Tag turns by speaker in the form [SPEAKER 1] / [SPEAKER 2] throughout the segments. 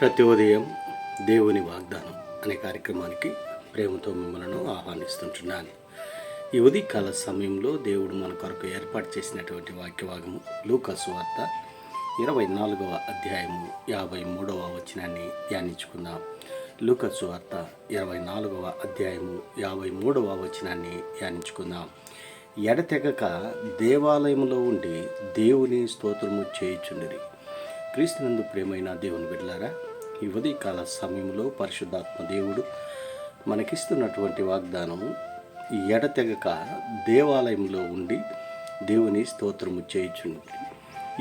[SPEAKER 1] ప్రతి ఉదయం దేవుని వాగ్దానం అనే కార్యక్రమానికి ప్రేమతో మిమ్మల్ని ఆహ్వానిస్తుంటున్నాను. ఈ ఉదయకాల సమయంలో దేవుడు మన కొరకు ఏర్పాటు చేసినటువంటి వాక్యవాగము లూకస్ వార్త ఇరవై నాలుగవ అధ్యాయము యాభై మూడవ వచనాన్ని ధ్యానించుకుందాం. లూకస్ వార్త ఇరవై నాలుగవ అధ్యాయము యాభై మూడవ వచనాన్ని ధ్యానించుకుందాం. ఎడతెగక దేవాలయంలో ఉండి దేవుని స్తోత్రము చేయుచుండిరి. క్రీస్తునందు ప్రేమైన దేవుని బిడ్డలారా ఈ ఉదయకాల సమయంలో పరిశుద్ధాత్మ దేవుడు మనకిస్తున్నటువంటి వాగ్దానము ఎడతెగక దేవాలయంలో ఉండి దేవుని స్తోత్రము చేయుచుండి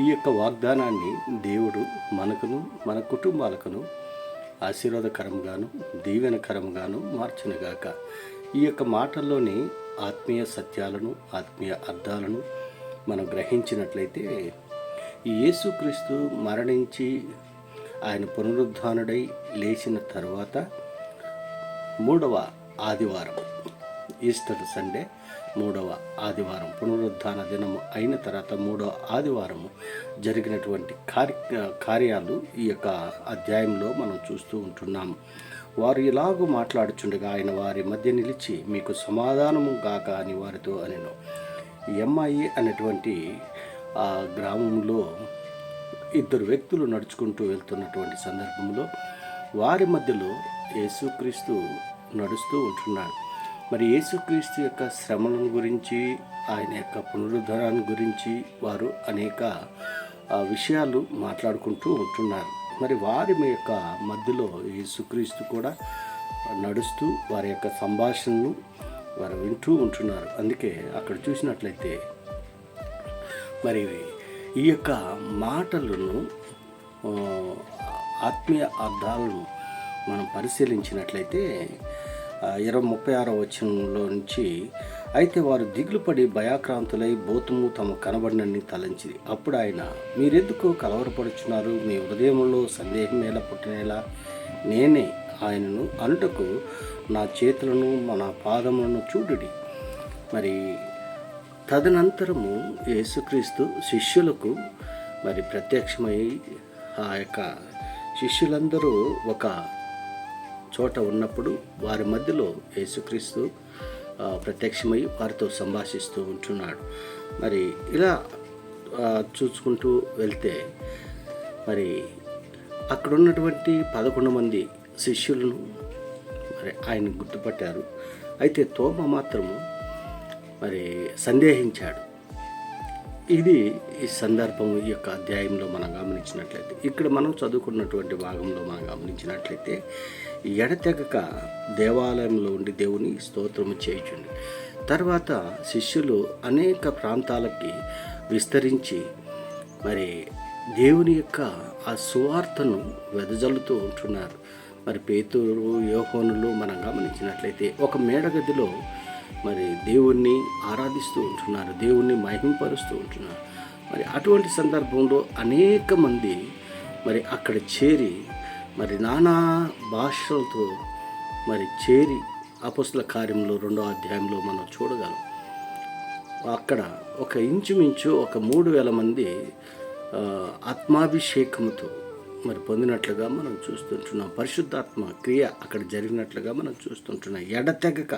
[SPEAKER 1] ఈ యొక్క వాగ్దానాన్ని దేవుడు మనకును మన కుటుంబాలకును ఆశీర్వాదకరంగాను దీవెనకరంగాను మార్చునుగాక. ఈ యొక్క మాటల్లోని ఆత్మీయ సత్యాలను ఆత్మీయ అర్థాలను మనం గ్రహించినట్లయితే యేసుక్రీస్తు మరణించి ఆయన పునరుద్ధానుడై లేచిన తర్వాత మూడవ ఆదివారం ఈస్టర్ సండే మూడవ ఆదివారం పునరుద్ధాన దినము అయిన తర్వాత మూడవ ఆదివారము జరిగినటువంటి కార్య కార్యాలు ఈ యొక్క అధ్యాయంలో మనం చూస్తూ ఉంటున్నాము వారు ఇలాగూ మాట్లాడుచుండగా ఆయన వారి మధ్య నిలిచి మీకు సమాధానము గాక అని వారితో అనెను. ఎంఐ అనేటువంటి ఆ గ్రామంలో ఇద్దరు వ్యక్తులు నడుచుకుంటూ వెళ్తున్నటువంటి సందర్భంలో వారి మధ్యలో యేసుక్రీస్తు నడుస్తూ ఉంటున్నాడు. మరి యేసుక్రీస్తు యొక్క శ్రమలను గురించి ఆయన యొక్క పునరుద్ధరాన్ని గురించి వారు అనేక విషయాలు మాట్లాడుకుంటూ ఉంటున్నారు. మరి వారి యొక్క మధ్యలో యేసుక్రీస్తు కూడా నడుస్తూ వారి యొక్క సంభాషణను వారు వింటూ ఉంటున్నారు. అందుకే అక్కడ చూసినట్లయితే మరి ఈ యొక్క మాటలను ఆత్మీయ అర్థాలను మనం పరిశీలించినట్లయితే ఇరవై ముప్పై ఆరో వచనంలో నుంచి అయితే వారు దిగులు పడి భయాక్రాంతులై బోతుము తమ కనబడినన్ని తలంచింది అప్పుడు ఆయన మీరెందుకు కలవరపడుచున్నారు? మీ హృదయంలో సందేహం ఎలా పుట్టినేలా నేనే ఆయనను అనుటకు నా చేతులను మన పాదములను చూడుడి. మరి తదనంతరము యేసుక్రీస్తు శిష్యులకు మరి ప్రత్యక్షమై ఆ యొక్క శిష్యులందరూ ఒక చోట ఉన్నప్పుడు వారి మధ్యలో యేసుక్రీస్తు ప్రత్యక్షమై వారితో సంభాషిస్తూ ఉంటున్నాడు. మరి ఇలా చూసుకుంటూ వెళ్తే మరి అక్కడ ఉన్నటువంటి పదకొండు మంది శిష్యులను మరి ఆయన గుర్తుపట్టారు. అయితే తోమ మాత్రము మరి సందేహించాడు. ఇది ఈ సందర్భం ఈ యొక్క అధ్యాయంలో మనం గమనించినట్లయితే ఇక్కడ మనం చదువుకున్నటువంటి భాగంలో మనం గమనించినట్లయితే ఎడతెగక దేవాలయంలో ఉండి దేవుని స్తోత్రము చేయుచుండి. తర్వాత శిష్యులు అనేక ప్రాంతాలకి విస్తరించి మరి దేవుని యొక్క ఆ సువార్తను వెదజల్లుతూ ఉంటున్నారు. మరి పేతురు యోహోనులు మనం గమనించినట్లయితే ఒక మేడగదిలో మరి దేవుణ్ణి ఆరాధిస్తూ ఉంటున్నారు దేవుణ్ణి మహింపరుస్తూ ఉంటున్నారు. మరి అటువంటి సందర్భంలో అనేక మంది మరి అక్కడ చేరి మరి నానా భాషలతో మరి చేరి అపస్తుల కార్యంలో రెండో అధ్యాయంలో మనం చూడగలం. అక్కడ ఒక ఇంచుమించు ఒక మూడు వేల మంది ఆత్మాభిషేకముతో మరి పొందినట్లుగా మనం చూస్తుంటున్నాం. పరిశుద్ధాత్మ క్రియ అక్కడ జరిగినట్లుగా మనం చూస్తుంటున్నాం. ఎడతెగక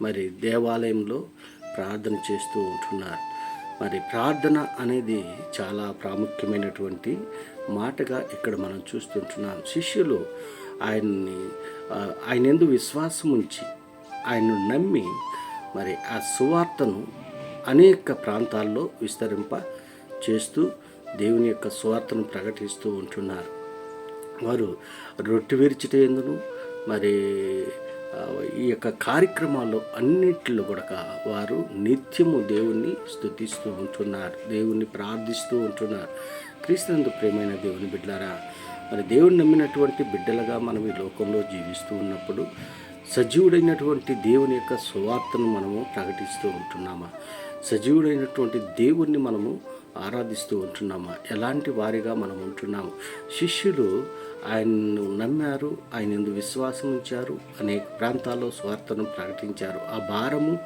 [SPEAKER 1] మరి దేవాలయంలో ప్రార్థన చేస్తూ ఉంటున్నారు. మరి ప్రార్థన అనేది చాలా ప్రాముఖ్యమైనటువంటి మాటగా ఇక్కడ మనం చూస్తుంటున్నాం. శిష్యులు ఆయన్ని ఆయన ఎందు విశ్వాసం ఉంచి ఆయన్ను నమ్మి మరి ఆ సువార్తను అనేక ప్రాంతాల్లో విస్తరింప చేస్తూ దేవుని యొక్క సువార్తను ప్రకటిస్తూ ఉంటున్నారు. వారు రొట్టె విరిచిట ఎందును మరి ఈ యొక్క కార్యక్రమాల్లో అన్నింటిలో కూడా వారు నిత్యము దేవుణ్ణి స్తుతిస్తూ ఉంటున్నారు దేవుణ్ణి ప్రార్థిస్తూ ఉంటున్నారు. క్రీస్తునందు ప్రేమైన దేవుని బిడ్డలారా మరి దేవుని నమ్మినటువంటి బిడ్డలుగా మనం ఈ లోకంలో జీవిస్తూ ఉన్నప్పుడు సజీవుడైనటువంటి దేవుని యొక్క సువార్తను మనము ప్రకటిస్తూ ఉంటున్నామా? సజీవుడైనటువంటి దేవుణ్ణి మనము ఆరాధిస్తూ ఉంటున్నామా? ఎలాంటి వారిగా మనం ఉంటున్నాము? శిష్యులు ఆయన్ను నమ్మారు ఆయన ఎందు విశ్వాసం ఉంచారు అనేక ప్రాంతాల్లో స్వార్థను ప్రకటించారు. ఆ భారము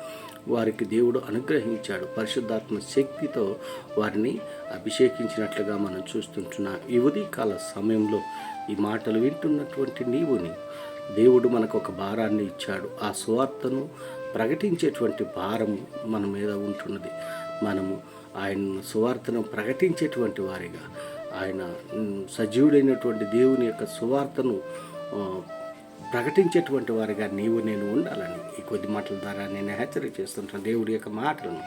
[SPEAKER 1] వారికి దేవుడు అనుగ్రహించాడు. పరిశుద్ధాత్మ శక్తితో వారిని అభిషేకించినట్లుగా మనం చూస్తుంటున్నాం. ఈ ఉదయకాల సమయంలో ఈ మాటలు వింటున్నటువంటి నీవుని దేవుడు మనకు ఒక భారాన్ని ఇచ్చాడు. ఆ స్వార్థను ప్రకటించేటువంటి భారం మన మీద ఉంటున్నది. మనము ఆయన సువార్తను ప్రకటించేటువంటి వారిగా ఆయన సజీవుడైనటువంటి దేవుని యొక్క సువార్తను ప్రకటించేటువంటి వారిగా నీవు నేను ఉండాలని ఈ కొద్ది మాటల ద్వారా నేను హెచ్చరిక చేస్తుంటాను దేవుడి యొక్క మాటలను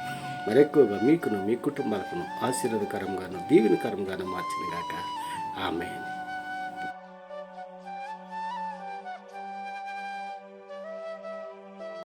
[SPEAKER 1] మరెక్కువగా మీకును మీ కుటుంబాలకును ఆశీర్వదకరంగాను దీవెనకరంగాను మార్చిన గాక ఆమె